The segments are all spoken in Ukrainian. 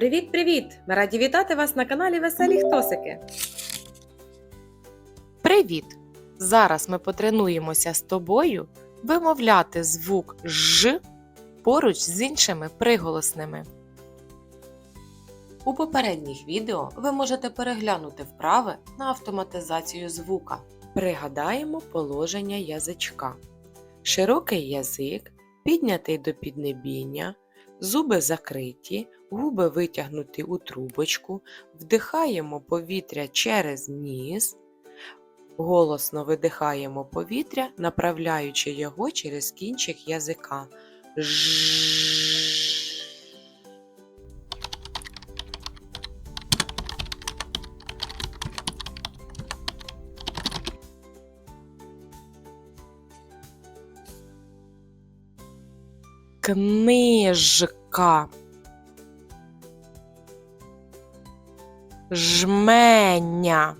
Привіт-привіт! Ми раді вітати вас на каналі Веселі Хтосики. Привіт! Зараз ми потренуємося з тобою вимовляти звук Ж поруч з іншими приголосними. У попередніх відео ви можете переглянути вправи на автоматизацію звука. Пригадаємо положення язичка. Широкий язик, піднятий до піднебіння, зуби закриті, губи витягнуті у трубочку, вдихаємо повітря через ніс. Голосно видихаємо повітря, направляючи його через кінчик язика. Книжка. Жменя.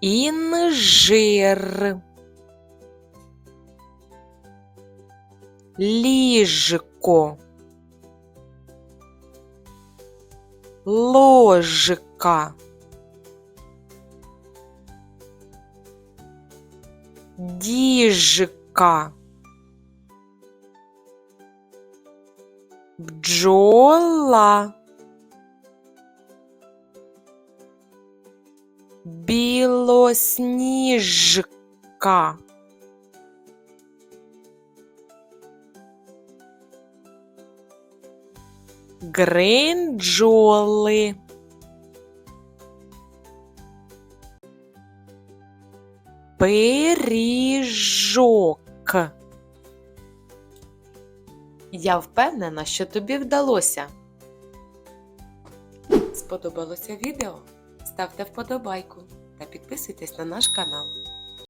Інжир. Ліжко. Ложка. Діжка. Бджола. Білосніжка. Гринджоли. Пиріжок. Я впевнена, що тобі вдалося. Сподобалося відео? Ставте вподобайку та підписуйтесь на наш канал.